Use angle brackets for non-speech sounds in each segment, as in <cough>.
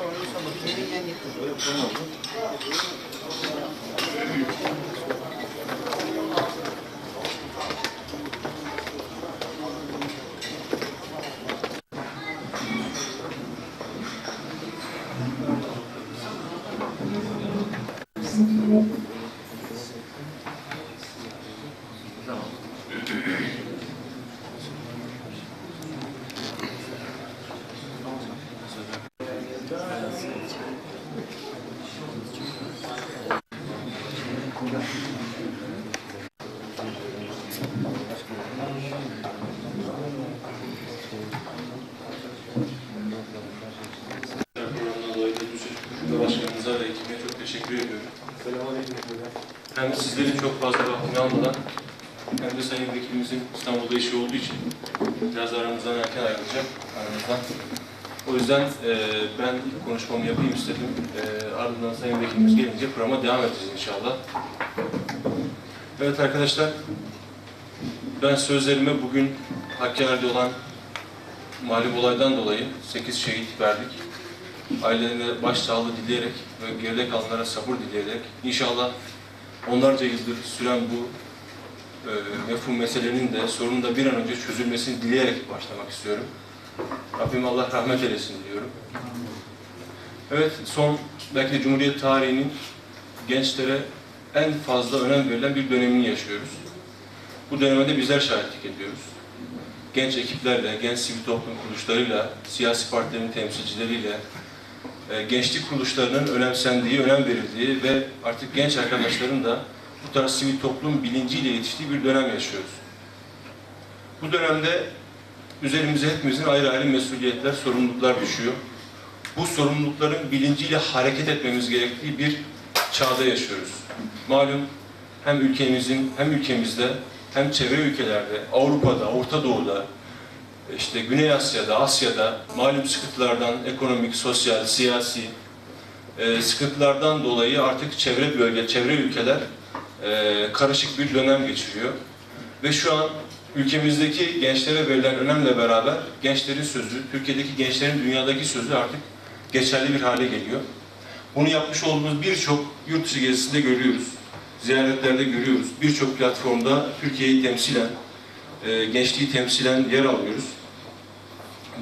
서울에서 뭐 김민현이 부르고 Başkanımıza ve ekibine çok teşekkür ediyorum. Hem sizlerin çok fazla vaktini almadan hem de Sayın Vekilimizin İstanbul'da işi olduğu için biraz aramızdan erken ayrılacak aramızdan. O yüzden e, ben ilk konuşmamı yapayım istedim. E, ardından Sayın Vekilimiz gelince programa devam edeceğiz inşallah. Evet arkadaşlar, ben sözlerime bugün Hakkari'de olan malum olaydan dolayı 8 şehit verdik ailelerine başsağlığı dileyerek ve geride kalanlara sabır dileyerek inşallah onlarca yıldır süren bu e, mefhum meselenin de sorunun da bir an önce çözülmesini dileyerek başlamak istiyorum. Rabbim Allah rahmet eylesin diyorum. Evet, son belki de Cumhuriyet tarihinin gençlere en fazla önem verilen bir dönemini yaşıyoruz. Bu döneme de bizler şahitlik ediyoruz. Genç ekiplerle, genç sivil toplum kuruluşlarıyla, siyasi partilerin temsilcileriyle, e, gençlik kuruluşlarının önemsendiği, önem verildiği ve artık genç arkadaşların da bu tarz sivil toplum bilinciyle yetiştiği bir dönem yaşıyoruz. Bu dönemde üzerimize hepimizin ayrı ayrı mesuliyetler, sorumluluklar düşüyor. Bu sorumlulukların bilinciyle hareket etmemiz gerektiği bir çağda yaşıyoruz. Malum hem ülkemizin hem ülkemizde hem çevre ülkelerde, Avrupa'da, Orta Doğu'da, işte Güney Asya'da, Asya'da malum sıkıntılardan ekonomik, sosyal, siyasi e, sıkıntılardan dolayı artık çevre bölge, çevre ülkeler e, karışık bir dönem geçiriyor. Ve şu an ülkemizdeki gençlere verilen önemle beraber gençlerin sözü, Türkiye'deki gençlerin dünyadaki sözü artık geçerli bir hale geliyor. Bunu yapmış olduğumuz birçok yurt dışı gezisinde görüyoruz. Ziyaretlerde görüyoruz. Birçok platformda Türkiye'yi temsilen, e, gençliği temsilen yer alıyoruz.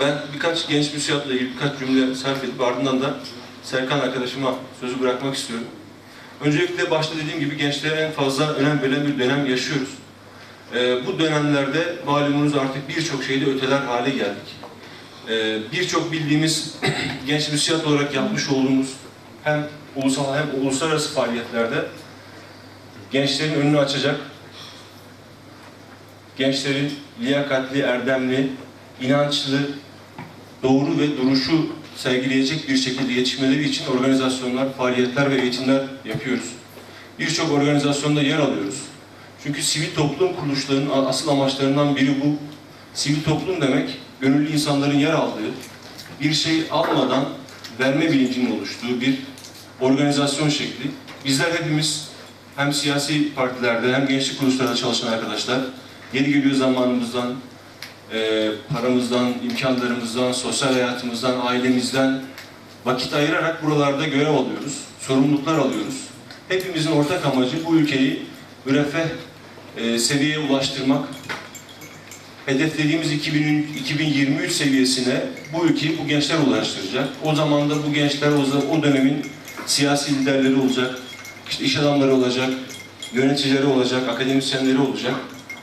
Ben birkaç genç müsiyatla ilgili birkaç cümle sarf edip ardından da Serkan arkadaşıma sözü bırakmak istiyorum. Öncelikle başta dediğim gibi gençlere en fazla önem verilen bir dönem yaşıyoruz. Ee, bu dönemlerde malumunuz artık birçok şeyde öteler hale geldik. Ee, birçok bildiğimiz <clears throat> genç müsiyat olarak yapmış olduğumuz hem ulusal hem uluslararası faaliyetlerde gençlerin önünü açacak, gençlerin liyakatli, erdemli, inançlı, doğru ve duruşu sergileyecek bir şekilde yetişmeleri için organizasyonlar, faaliyetler ve eğitimler yapıyoruz. Birçok organizasyonda yer alıyoruz. Çünkü sivil toplum kuruluşlarının asıl amaçlarından biri bu. Sivil toplum demek, gönüllü insanların yer aldığı, bir şey almadan verme bilincinin oluştuğu bir organizasyon şekli. Bizler hepimiz hem siyasi partilerde hem gençlik kuruluşlarında çalışan arkadaşlar, yeni geliyor zamanımızdan, e, paramızdan, imkanlarımızdan, sosyal hayatımızdan, ailemizden vakit ayırarak buralarda görev alıyoruz, sorumluluklar alıyoruz. Hepimizin ortak amacı bu ülkeyi müreffeh e, seviyeye ulaştırmak. Hedeflediğimiz 2000, 2023 seviyesine bu ülkeyi bu gençler ulaştıracak. O zaman da bu gençler o, zaman- o dönemin siyasi liderleri olacak, işte iş adamları olacak, yöneticileri olacak, akademisyenleri olacak.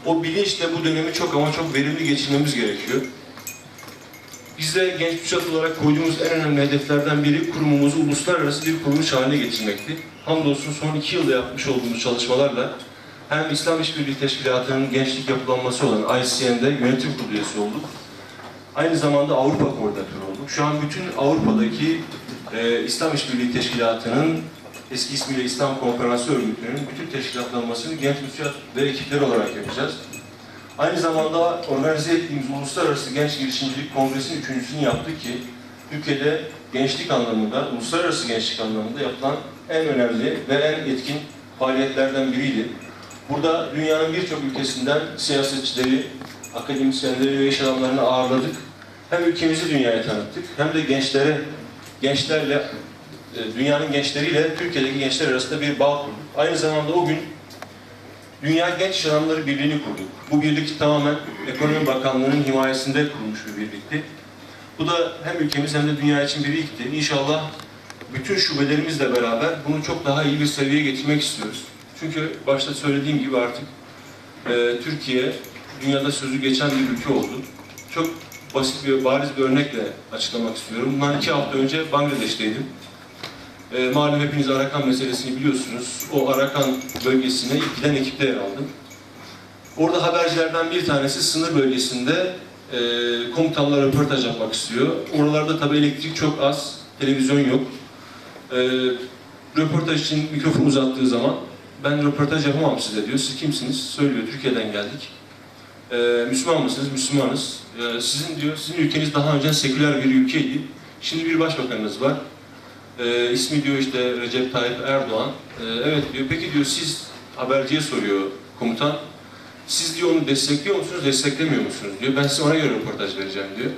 O bilinçle bu dönemi çok ama çok verimli geçirmemiz gerekiyor. Biz de genç Müsat olarak koyduğumuz en önemli hedeflerden biri kurumumuzu uluslararası bir kuruluş haline getirmekti. Hamdolsun son iki yılda yapmış olduğumuz çalışmalarla hem İslam İşbirliği Teşkilatı'nın gençlik yapılanması olan ICN'de yönetim kurulu üyesi olduk. Aynı zamanda Avrupa koordinatörü olduk. Şu an bütün Avrupa'daki e, İslam İşbirliği Teşkilatı'nın eski ismiyle İslam Konferansı Örgütü'nün bütün teşkilatlanmasını genç müsiyat ve ekipleri olarak yapacağız. Aynı zamanda organize ettiğimiz Uluslararası Genç Girişimcilik Kongresi'nin üçüncüsünü yaptık ki Türkiye'de gençlik anlamında, uluslararası gençlik anlamında yapılan en önemli ve en etkin faaliyetlerden biriydi. Burada dünyanın birçok ülkesinden siyasetçileri, akademisyenleri ve iş adamlarını ağırladık. Hem ülkemizi dünyaya tanıttık hem de gençlere gençlerle, dünyanın gençleriyle Türkiye'deki gençler arasında bir bağ kurduk. Aynı zamanda o gün Dünya Genç İş Adamları Birliği'ni kurduk. Bu birlik tamamen Ekonomi Bakanlığı'nın himayesinde kurulmuş bir birlikti. Bu da hem ülkemiz hem de dünya için bir ilkti. İnşallah bütün şubelerimizle beraber bunu çok daha iyi bir seviyeye getirmek istiyoruz. Çünkü başta söylediğim gibi artık e, Türkiye dünyada sözü geçen bir ülke oldu. Çok basit bir, bariz bir örnekle açıklamak istiyorum. Bundan iki hafta önce Bangladeş'teydim. E, malum hepiniz Arakan meselesini biliyorsunuz. O Arakan bölgesine ilk giden ekipte yer aldım. Orada habercilerden bir tanesi sınır bölgesinde e, komutanla röportaj yapmak istiyor. Oralarda tabii elektrik çok az, televizyon yok. E, röportaj için mikrofon uzattığı zaman ben röportaj yapamam size diyor. Siz kimsiniz? Söylüyor. Türkiye'den geldik. E, Müslüman mısınız? Müslümanız. E, sizin diyor, sizin ülkeniz daha önce seküler bir ülkeydi. Şimdi bir başbakanınız var. E, ismi diyor işte Recep Tayyip Erdoğan. E, evet diyor. Peki diyor siz haberciye soruyor komutan. Siz diyor onu destekliyor musunuz, desteklemiyor musunuz diyor. Ben size ona göre röportaj vereceğim diyor.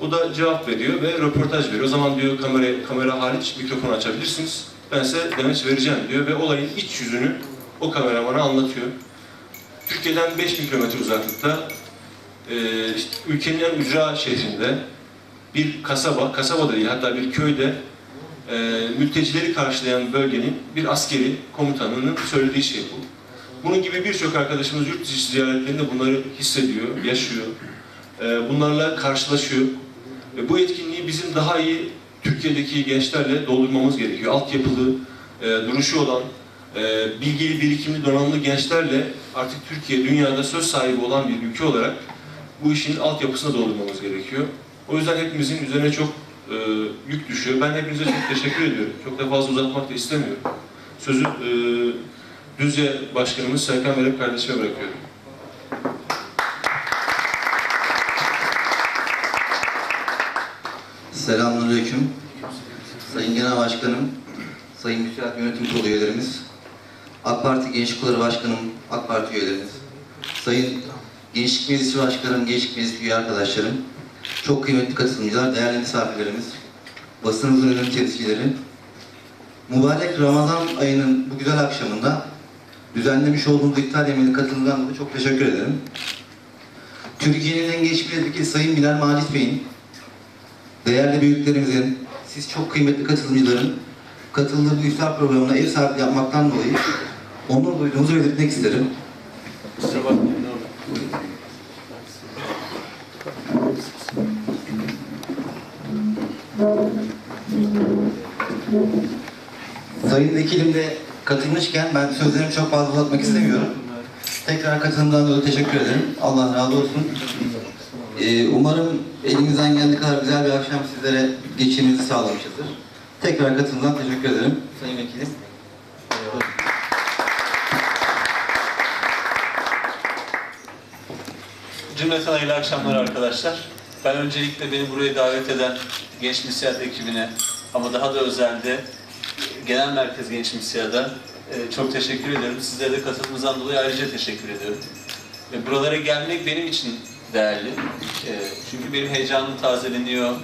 O da cevap veriyor ve röportaj veriyor. O zaman diyor kamera, kamera hariç mikrofon açabilirsiniz. Ben size demeç vereceğim diyor ve olayın iç yüzünü o kameramana anlatıyor. Türkiye'den 5000 kilometre uzaklıkta e, işte ülkenin en ücra şehrinde bir kasaba, kasaba da değil hatta bir köyde e, mültecileri karşılayan bölgenin bir askeri komutanının söylediği şey bu. Bunun gibi birçok arkadaşımız yurt dışı ziyaretlerinde bunları hissediyor, yaşıyor. E, bunlarla karşılaşıyor. E, bu etkinliği bizim daha iyi Türkiye'deki gençlerle doldurmamız gerekiyor. Altyapılı, e, duruşu olan, e, bilgili, birikimli, donanımlı gençlerle artık Türkiye dünyada söz sahibi olan bir ülke olarak bu işin altyapısına doldurmamız gerekiyor. O yüzden hepimizin üzerine çok e, yük düşüyor. Ben hepinize çok teşekkür ediyorum. Çok da fazla uzatmak da istemiyorum. Sözü e, Düzce Başkanımız Serkan Verep kardeşime bırakıyorum. Selamünaleyküm. Sayın Genel Başkanım, Sayın Müsait Yönetim Kurulu üyelerimiz, AK Parti Gençlik Kolları Başkanım, AK Parti üyelerimiz, Sayın Gençlik Meclisi Başkanım, Gençlik Meclisi üye arkadaşlarım, çok kıymetli katılımcılar, değerli misafirlerimiz, basınımızın ünlü temsilcileri, mübarek Ramazan ayının bu güzel akşamında düzenlemiş olduğumuz iftar yemeğine katılımdan dolayı çok teşekkür ederim. Türkiye'nin en genç Sayın Bilal Macit Bey'in değerli büyüklerimizin, siz çok kıymetli katılımcıların katıldığı bu iftar programına ev sahipliği yapmaktan dolayı onur duyduğumuzu belirtmek isterim. Sayın Vekilim de katılmışken ben sözlerimi çok fazla uzatmak istemiyorum. Tekrar katılımdan dolayı teşekkür ederim. Allah razı olsun. Ee, umarım elimizden geldiği kadar güzel bir akşam sizlere geçirmenizi sağlamışızdır. Tekrar katılımdan teşekkür ederim. Sayın Vekilim. Cümleten hayırlı akşamlar arkadaşlar. Ben öncelikle beni buraya davet eden Genç Misyat ekibine ama daha da özelde Genel Merkez Genç Misyat'a e, çok teşekkür ediyorum. Sizlere de katılımınızdan dolayı ayrıca teşekkür ediyorum. Ve buralara gelmek benim için değerli. E, Çünkü benim heyecanım tazeleniyor.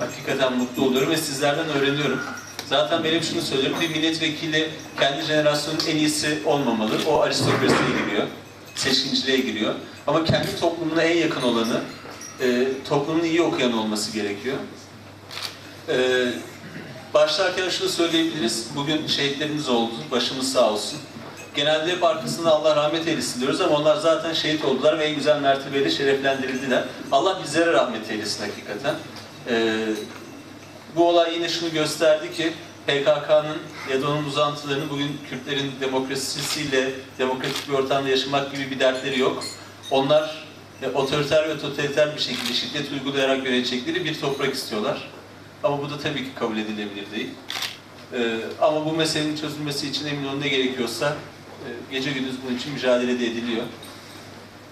Hakikaten mutlu oluyorum ve sizlerden öğreniyorum. Zaten benim şunu söylüyorum, bir milletvekili kendi jenerasyonun en iyisi olmamalı. O aristokrasiye giriyor, seçkinciliğe giriyor. Ama kendi toplumuna en yakın olanı, e, toplumun iyi okuyan olması gerekiyor. E, başlarken şunu söyleyebiliriz, bugün şehitlerimiz oldu, başımız sağ olsun. Genelde hep arkasında Allah rahmet eylesin diyoruz ama onlar zaten şehit oldular ve en güzel mertebeyle şereflendirildiler. Allah bizlere rahmet eylesin hakikaten. E, bu olay yine şunu gösterdi ki PKK'nın ya da onun uzantılarının bugün Kürtlerin demokrasisiyle demokratik bir ortamda yaşamak gibi bir dertleri yok. Onlar e, otoriter ve totaliter bir şekilde şiddet uygulayarak yönetecekleri bir toprak istiyorlar. Ama bu da tabii ki kabul edilebilir değil. Ee, ama bu meselenin çözülmesi için emin olun ne gerekiyorsa e, gece gündüz bunun için mücadele de ediliyor.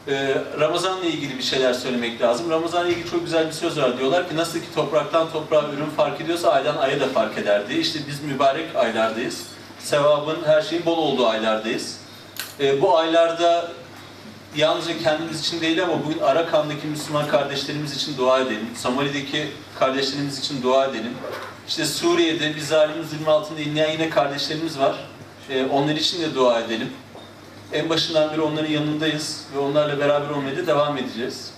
Ee, Ramazan'la ilgili bir şeyler söylemek lazım. Ramazan'la ilgili çok güzel bir söz var. Diyorlar ki nasıl ki topraktan toprağa ürün fark ediyorsa aydan aya da fark eder diye. İşte biz mübarek aylardayız. Sevabın, her şeyin bol olduğu aylardayız. Ee, bu aylarda yalnızca kendimiz için değil ama bugün Arakan'daki Müslüman kardeşlerimiz için dua edelim. Somali'deki kardeşlerimiz için dua edelim. İşte Suriye'de bir zalimin zulmü altında inleyen yine kardeşlerimiz var. Ee, onlar için de dua edelim. En başından beri onların yanındayız ve onlarla beraber olmaya da devam edeceğiz.